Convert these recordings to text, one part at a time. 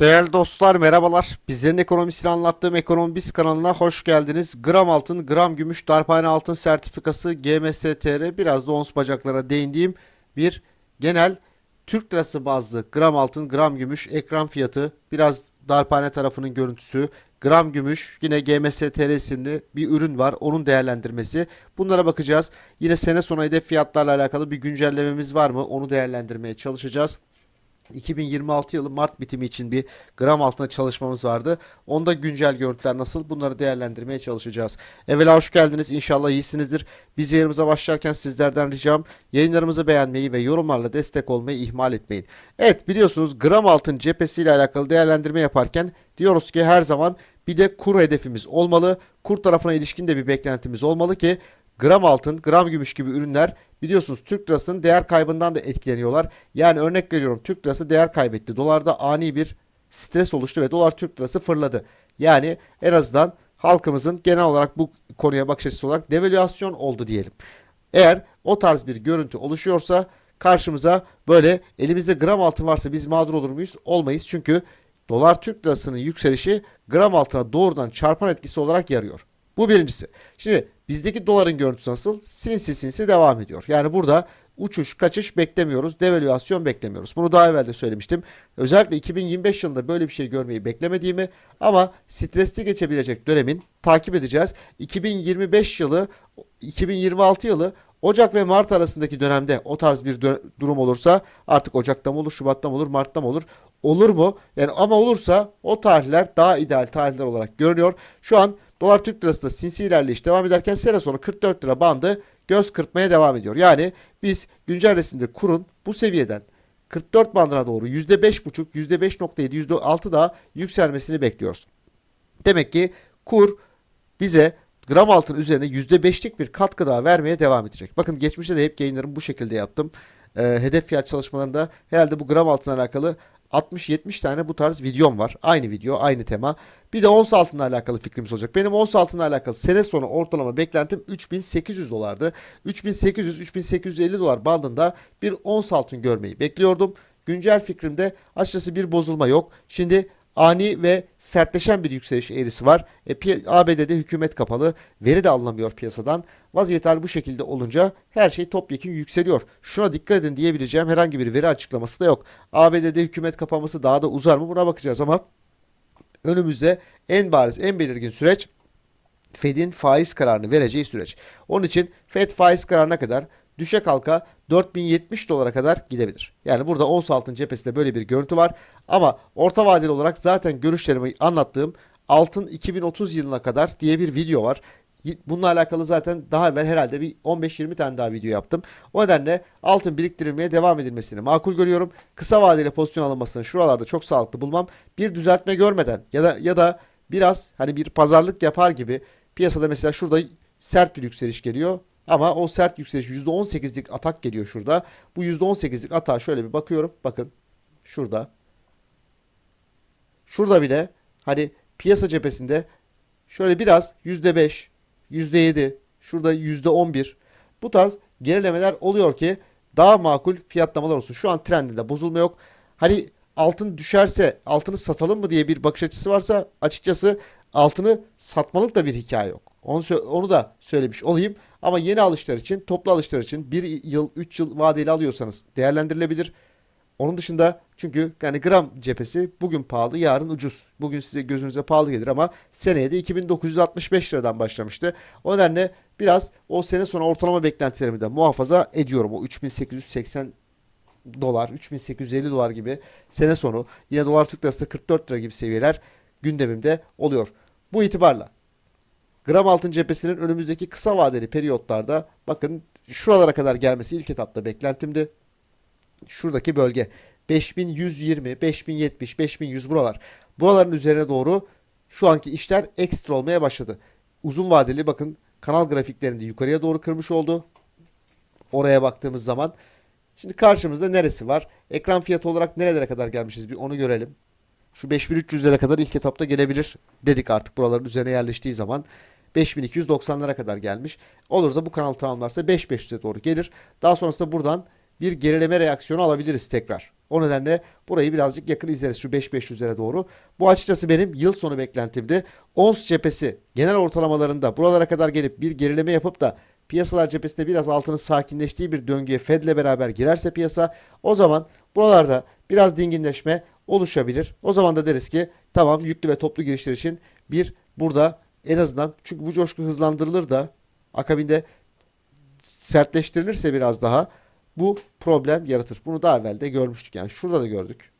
Değerli dostlar merhabalar. Bizlerin ekonomisini anlattığım Ekonomi Biz kanalına hoş geldiniz. Gram altın, gram gümüş, darphane altın sertifikası, GMSTR biraz da ons bacaklarına değindiğim bir genel Türk lirası bazlı gram altın, gram gümüş, ekran fiyatı, biraz darphane tarafının görüntüsü, gram gümüş, yine GMSTR isimli bir ürün var. Onun değerlendirmesi. Bunlara bakacağız. Yine sene sonu hedef fiyatlarla alakalı bir güncellememiz var mı? Onu değerlendirmeye çalışacağız. 2026 yılı Mart bitimi için bir gram altına çalışmamız vardı. Onda güncel görüntüler nasıl? Bunları değerlendirmeye çalışacağız. Evvela hoş geldiniz. İnşallah iyisinizdir. Biz yayınımıza başlarken sizlerden ricam yayınlarımızı beğenmeyi ve yorumlarla destek olmayı ihmal etmeyin. Evet biliyorsunuz gram altın cephesiyle alakalı değerlendirme yaparken diyoruz ki her zaman bir de kur hedefimiz olmalı. Kur tarafına ilişkin de bir beklentimiz olmalı ki gram altın, gram gümüş gibi ürünler biliyorsunuz Türk lirasının değer kaybından da etkileniyorlar. Yani örnek veriyorum Türk lirası değer kaybetti. Dolarda ani bir stres oluştu ve dolar Türk lirası fırladı. Yani en azından halkımızın genel olarak bu konuya bakış açısı olarak devalüasyon oldu diyelim. Eğer o tarz bir görüntü oluşuyorsa karşımıza böyle elimizde gram altın varsa biz mağdur olur muyuz? Olmayız. Çünkü dolar Türk lirasının yükselişi gram altına doğrudan çarpan etkisi olarak yarıyor. Bu birincisi. Şimdi bizdeki doların görüntüsü nasıl? Sinsi sinsi devam ediyor. Yani burada uçuş kaçış beklemiyoruz. Devalüasyon beklemiyoruz. Bunu daha evvel de söylemiştim. Özellikle 2025 yılında böyle bir şey görmeyi beklemediğimi ama stresli geçebilecek dönemin takip edeceğiz. 2025 yılı 2026 yılı Ocak ve Mart arasındaki dönemde o tarz bir durum olursa artık Ocak'ta mı olur, Şubat'ta mı olur, Mart'ta mı olur? Olur mu? Yani ama olursa o tarihler daha ideal tarihler olarak görünüyor. Şu an dolar Türk lirası da sinsi ilerleyiş devam ederken sene sonu 44 lira bandı göz kırpmaya devam ediyor. Yani biz güncel resimde kurun bu seviyeden 44 bandına doğru %5.5, %5.7, %6 daha yükselmesini bekliyoruz. Demek ki kur bize gram altın üzerine %5'lik bir katkı daha vermeye devam edecek. Bakın geçmişte de hep yayınlarımı bu şekilde yaptım. Ee, hedef fiyat çalışmalarında herhalde bu gram altına alakalı 60-70 tane bu tarz videom var. Aynı video, aynı tema. Bir de ons altınla alakalı fikrimiz olacak. Benim ons altınla alakalı sene sonu ortalama beklentim 3800 dolardı. 3800-3850 dolar bandında bir ons altın görmeyi bekliyordum. Güncel fikrimde açıkçası bir bozulma yok. Şimdi ani ve sertleşen bir yükseliş eğrisi var. E, ABD'de hükümet kapalı, veri de alınamıyor piyasadan. Vaziyet hali bu şekilde olunca her şey topyekun yükseliyor. Şuna dikkat edin diyebileceğim herhangi bir veri açıklaması da yok. ABD'de hükümet kapanması daha da uzar mı buna bakacağız ama önümüzde en bariz, en belirgin süreç Fed'in faiz kararını vereceği süreç. Onun için Fed faiz kararına kadar düşe kalka 4070 dolara kadar gidebilir. Yani burada ons altın cephesinde böyle bir görüntü var. Ama orta vadeli olarak zaten görüşlerimi anlattığım altın 2030 yılına kadar diye bir video var. Bununla alakalı zaten daha evvel herhalde bir 15-20 tane daha video yaptım. O nedenle altın biriktirilmeye devam edilmesini makul görüyorum. Kısa vadeli pozisyon alınmasını şuralarda çok sağlıklı bulmam. Bir düzeltme görmeden ya da ya da biraz hani bir pazarlık yapar gibi piyasada mesela şurada sert bir yükseliş geliyor. Ama o sert yükseliş %18'lik atak geliyor şurada. Bu %18'lik atağa şöyle bir bakıyorum. Bakın şurada. Şurada bile hani piyasa cephesinde şöyle biraz %5, %7, şurada %11 bu tarz gerilemeler oluyor ki daha makul fiyatlamalar olsun. Şu an trendinde bozulma yok. Hani altın düşerse altını satalım mı diye bir bakış açısı varsa açıkçası altını satmalık da bir hikaye yok. Onu, onu da söylemiş olayım. Ama yeni alışlar için, toplu alışlar için bir yıl, 3 yıl vadeli alıyorsanız değerlendirilebilir. Onun dışında çünkü yani gram cephesi bugün pahalı, yarın ucuz. Bugün size gözünüze pahalı gelir ama seneye de 2965 liradan başlamıştı. O nedenle biraz o sene sonu ortalama beklentilerimi de muhafaza ediyorum. O 3880 dolar, 3850 dolar gibi sene sonu yine dolar Türk lirası da 44 lira gibi seviyeler gündemimde oluyor. Bu itibarla gram altın cephesinin önümüzdeki kısa vadeli periyotlarda bakın şuralara kadar gelmesi ilk etapta beklentimdi. Şuradaki bölge 5120, 5070, 5100 buralar. Buraların üzerine doğru şu anki işler ekstra olmaya başladı. Uzun vadeli bakın kanal grafiklerinde yukarıya doğru kırmış oldu. Oraya baktığımız zaman Şimdi karşımızda neresi var? Ekran fiyatı olarak nerelere kadar gelmişiz bir onu görelim. Şu 5300'lere kadar ilk etapta gelebilir dedik artık buraların üzerine yerleştiği zaman. 5290'lara kadar gelmiş. Olur da bu kanal tamamlarsa 5500'e doğru gelir. Daha sonrasında buradan bir gerileme reaksiyonu alabiliriz tekrar. O nedenle burayı birazcık yakın izleriz şu 5500'lere doğru. Bu açıkçası benim yıl sonu beklentimdi. Ons cephesi genel ortalamalarında buralara kadar gelip bir gerileme yapıp da piyasalar cephesinde biraz altının sakinleştiği bir döngüye Fed'le beraber girerse piyasa o zaman buralarda biraz dinginleşme oluşabilir. O zaman da deriz ki tamam yüklü ve toplu girişler için bir burada en azından çünkü bu coşku hızlandırılır da akabinde sertleştirilirse biraz daha bu problem yaratır. Bunu daha evvel de görmüştük. Yani şurada da gördük.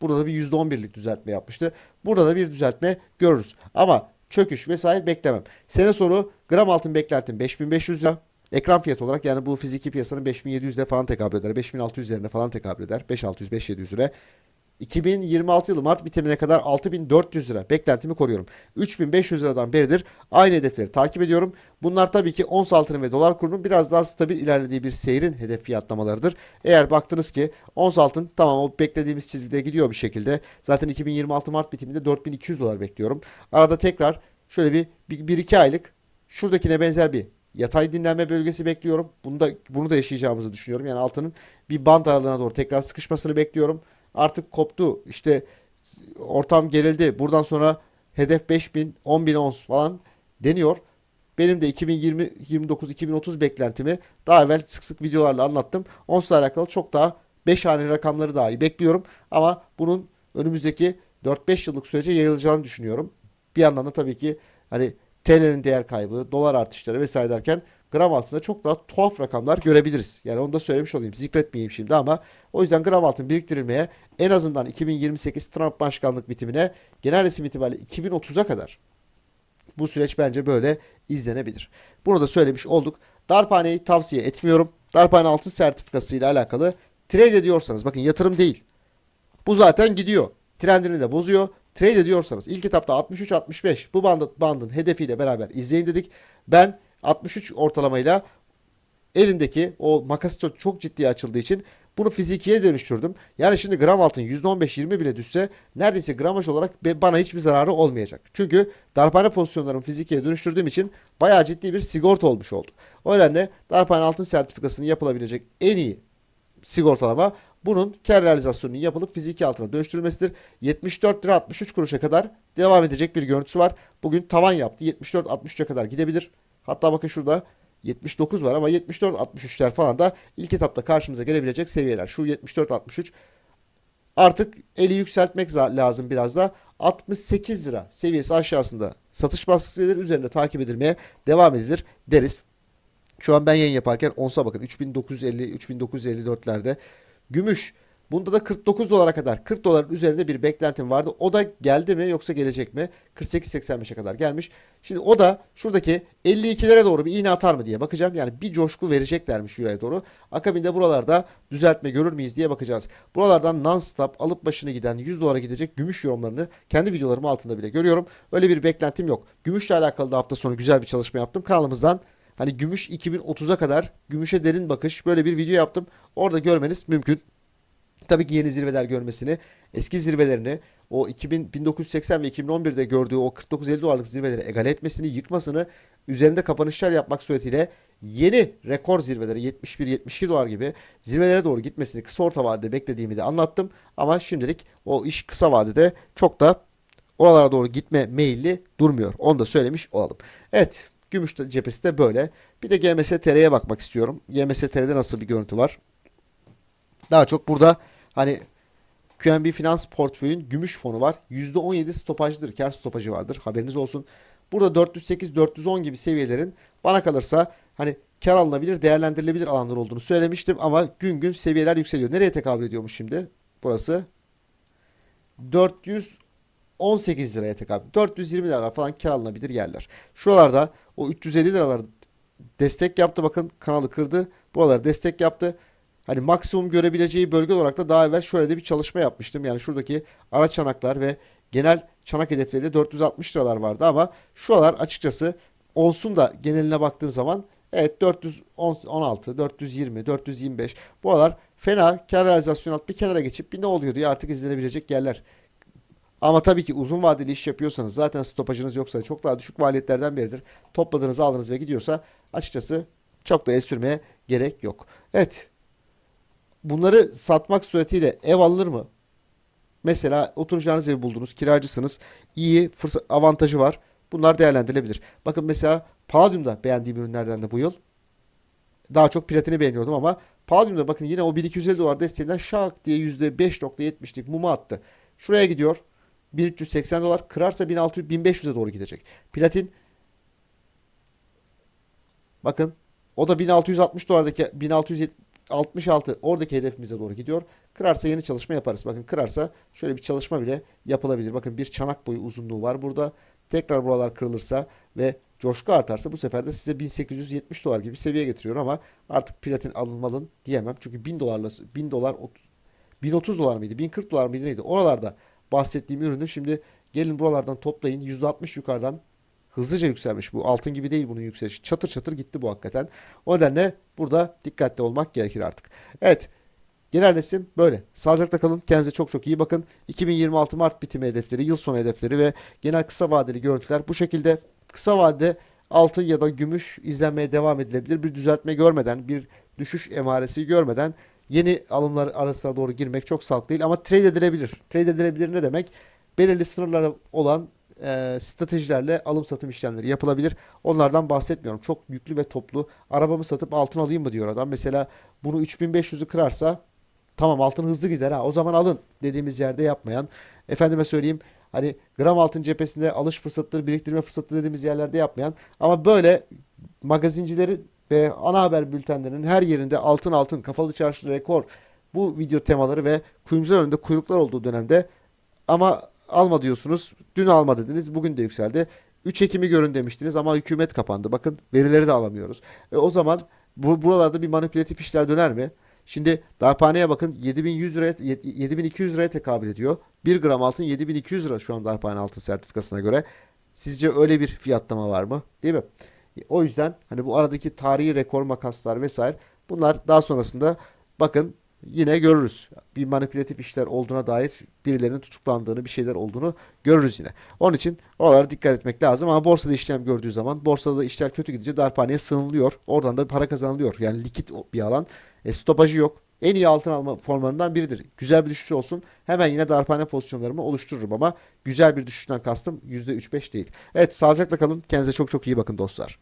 Burada da bir %11'lik düzeltme yapmıştı. Burada da bir düzeltme görürüz. Ama çöküş vesaire beklemem. Sene sonu gram altın beklentim 5500 lira. Ekran fiyatı olarak yani bu fiziki piyasanın 5700'de falan tekabül eder. 5600 üzerine falan tekabül eder. 5600 5700 lira. 2026 yılı Mart bitimine kadar 6400 lira beklentimi koruyorum. 3500 liradan beridir aynı hedefleri takip ediyorum. Bunlar tabii ki ons altının ve dolar kurunun biraz daha stabil ilerlediği bir seyrin hedef fiyatlamalarıdır. Eğer baktınız ki ons altın tamam o beklediğimiz çizgide gidiyor bir şekilde. Zaten 2026 Mart bitiminde 4200 dolar bekliyorum. Arada tekrar şöyle bir 1-2 aylık şuradakine benzer bir yatay dinlenme bölgesi bekliyorum. Bunu da bunu da yaşayacağımızı düşünüyorum. Yani altının bir band aralığına doğru tekrar sıkışmasını bekliyorum. Artık koptu. İşte ortam gerildi. Buradan sonra hedef 5000, 10000 ons falan deniyor. Benim de 2020, 29, 2030 beklentimi daha evvel sık sık videolarla anlattım. Onsla alakalı çok daha 5 haneli rakamları dahi bekliyorum. Ama bunun önümüzdeki 4-5 yıllık sürece yayılacağını düşünüyorum. Bir yandan da tabii ki hani TL'nin değer kaybı, dolar artışları vesaire derken gram altında çok daha tuhaf rakamlar görebiliriz. Yani onu da söylemiş olayım. Zikretmeyeyim şimdi ama o yüzden gram altın biriktirilmeye en azından 2028 Trump başkanlık bitimine genel resim itibariyle 2030'a kadar bu süreç bence böyle izlenebilir. Bunu da söylemiş olduk. Darphaneyi tavsiye etmiyorum. Darphane altın sertifikası ile alakalı trade ediyorsanız bakın yatırım değil. Bu zaten gidiyor. Trendini de bozuyor. Trade ediyorsanız ilk etapta 63-65 bu bandın, bandın hedefiyle beraber izleyin dedik. Ben 63 ortalamayla elimdeki o makas çok, çok ciddi açıldığı için bunu fizikiye dönüştürdüm. Yani şimdi gram altın %15-20 bile düşse neredeyse gramaj olarak bana hiçbir zararı olmayacak. Çünkü darphane pozisyonlarımı fizikiye dönüştürdüğüm için bayağı ciddi bir sigorta olmuş oldu. O nedenle darphane altın sertifikasının yapılabilecek en iyi sigortalama bunun kar realizasyonunun yapılıp fiziki altına dönüştürülmesidir. 74 lira 63 kuruşa kadar devam edecek bir görüntüsü var. Bugün tavan yaptı. 74-63'e kadar gidebilir. Hatta bakın şurada 79 var ama 74-63'ler falan da ilk etapta karşımıza gelebilecek seviyeler. Şu 74-63 artık eli yükseltmek lazım biraz da 68 lira seviyesi aşağısında satış baskısıdır üzerinde takip edilmeye devam edilir deriz. Şu an ben yayın yaparken onsa bakın 3950 3954'lerde. Gümüş Bunda da 49 dolara kadar 40 doların üzerinde bir beklentim vardı. O da geldi mi yoksa gelecek mi? 48.85'e kadar gelmiş. Şimdi o da şuradaki 52'lere doğru bir iğne atar mı diye bakacağım. Yani bir coşku vereceklermiş euroya doğru. Akabinde buralarda düzeltme görür müyüz diye bakacağız. Buralardan non-stop alıp başını giden 100 dolara gidecek gümüş yorumlarını kendi videolarım altında bile görüyorum. Öyle bir beklentim yok. Gümüşle alakalı da hafta sonu güzel bir çalışma yaptım. Kanalımızdan Hani gümüş 2030'a kadar gümüşe derin bakış böyle bir video yaptım. Orada görmeniz mümkün. Tabii ki yeni zirveler görmesini, eski zirvelerini, o 2000, 1980 ve 2011'de gördüğü o 49-50 dolarlık zirveleri egale etmesini, yıkmasını, üzerinde kapanışlar yapmak suretiyle yeni rekor zirveleri 71-72 dolar gibi zirvelere doğru gitmesini kısa orta vadede beklediğimi de anlattım. Ama şimdilik o iş kısa vadede çok da oralara doğru gitme meyilli durmuyor. Onu da söylemiş olalım. Evet. Gümüş cephesi de böyle. Bir de GMS TR'ye bakmak istiyorum. GMS TR'de nasıl bir görüntü var? Daha çok burada hani QNB Finans portföyün gümüş fonu var. %17 stopajdır. Kar stopajı vardır. Haberiniz olsun. Burada 408-410 gibi seviyelerin bana kalırsa hani kar alınabilir, değerlendirilebilir alanlar olduğunu söylemiştim ama gün gün seviyeler yükseliyor. Nereye tekabül ediyormuş şimdi? Burası 418 liraya tekabül. 420 liralar falan kar alınabilir yerler. Şuralarda o 350 liralar destek yaptı. Bakın kanalı kırdı. Buralar destek yaptı hani maksimum görebileceği bölge olarak da daha evvel şöyle de bir çalışma yapmıştım. Yani şuradaki ara çanaklar ve genel çanak hedefleriyle 460 liralar vardı ama şuralar açıkçası olsun da geneline baktığım zaman evet 416, 420, 425 bu aralar fena kar realizasyon alt bir kenara geçip bir ne oluyor diye artık izlenebilecek yerler. Ama tabii ki uzun vadeli iş yapıyorsanız zaten stopajınız yoksa çok daha düşük maliyetlerden biridir. Topladığınız aldınız ve gidiyorsa açıkçası çok da el sürmeye gerek yok. Evet bunları satmak suretiyle ev alınır mı? Mesela oturacağınız evi buldunuz, kiracısınız. İyi fırsat avantajı var. Bunlar değerlendirilebilir. Bakın mesela Palladium'da beğendiğim ürünlerden de bu yıl. Daha çok platini beğeniyordum ama Palladium'da bakın yine o 1250 dolar desteğinden şak diye %5.70'lik mumu attı. Şuraya gidiyor. 1380 dolar kırarsa 1600 1500'e doğru gidecek. Platin bakın o da 1660 dolardaki 1666 oradaki hedefimize doğru gidiyor. Kırarsa yeni çalışma yaparız. Bakın kırarsa şöyle bir çalışma bile yapılabilir. Bakın bir çanak boyu uzunluğu var burada. Tekrar buralar kırılırsa ve coşku artarsa bu sefer de size 1870 dolar gibi bir seviye getiriyor ama artık platin alınmalı diyemem. Çünkü 1000 dolarla 1000 dolar 1030 dolar mıydı? 1040 dolar mıydı neydi? Oralarda bahsettiğim ürünü şimdi gelin buralardan toplayın. %60 yukarıdan hızlıca yükselmiş. Bu altın gibi değil bunun yükselişi. Çatır çatır gitti bu hakikaten. O nedenle burada dikkatli olmak gerekir artık. Evet. Genel resim böyle. Sağlıcakla kalın. Kendinize çok çok iyi bakın. 2026 Mart bitimi hedefleri, yıl sonu hedefleri ve genel kısa vadeli görüntüler bu şekilde kısa vadede altın ya da gümüş izlenmeye devam edilebilir. Bir düzeltme görmeden, bir düşüş emaresi görmeden yeni alımlar arasına doğru girmek çok sağlıklı değil ama trade edilebilir. Trade edilebilir ne demek? Belirli sınırları olan e, stratejilerle alım satım işlemleri yapılabilir. Onlardan bahsetmiyorum. Çok yüklü ve toplu. Arabamı satıp altın alayım mı diyor adam. Mesela bunu 3500'ü kırarsa tamam altın hızlı gider ha o zaman alın dediğimiz yerde yapmayan. Efendime söyleyeyim hani gram altın cephesinde alış fırsatları biriktirme fırsatları dediğimiz yerlerde yapmayan ama böyle magazincileri ve ana haber bültenlerinin her yerinde altın altın kafalı çarşı rekor bu video temaları ve kuyumcular önünde kuyruklar olduğu dönemde ama alma diyorsunuz. Dün alma dediniz. Bugün de yükseldi. 3 Ekim'i görün demiştiniz ama hükümet kapandı. Bakın verileri de alamıyoruz. E, o zaman bu, buralarda bir manipülatif işler döner mi? Şimdi darphaneye bakın 7100 liraya 7200 liraya tekabül ediyor. 1 gram altın 7200 lira şu an darphane altın sertifikasına göre. Sizce öyle bir fiyatlama var mı? Değil mi? O yüzden hani bu aradaki tarihi rekor makaslar vesaire bunlar daha sonrasında bakın yine görürüz. Bir manipülatif işler olduğuna dair birilerinin tutuklandığını, bir şeyler olduğunu görürüz yine. Onun için oralara dikkat etmek lazım ama borsada işlem gördüğü zaman borsada işler kötü gidince darphaneye sığınılıyor. Oradan da para kazanılıyor. Yani likit bir alan. E, stopajı yok. En iyi altın alma formlarından biridir. Güzel bir düşüş olsun. Hemen yine darphane pozisyonlarımı oluştururum ama güzel bir düşüşten kastım %3-5 değil. Evet sağlıcakla kalın. Kendinize çok çok iyi bakın dostlar.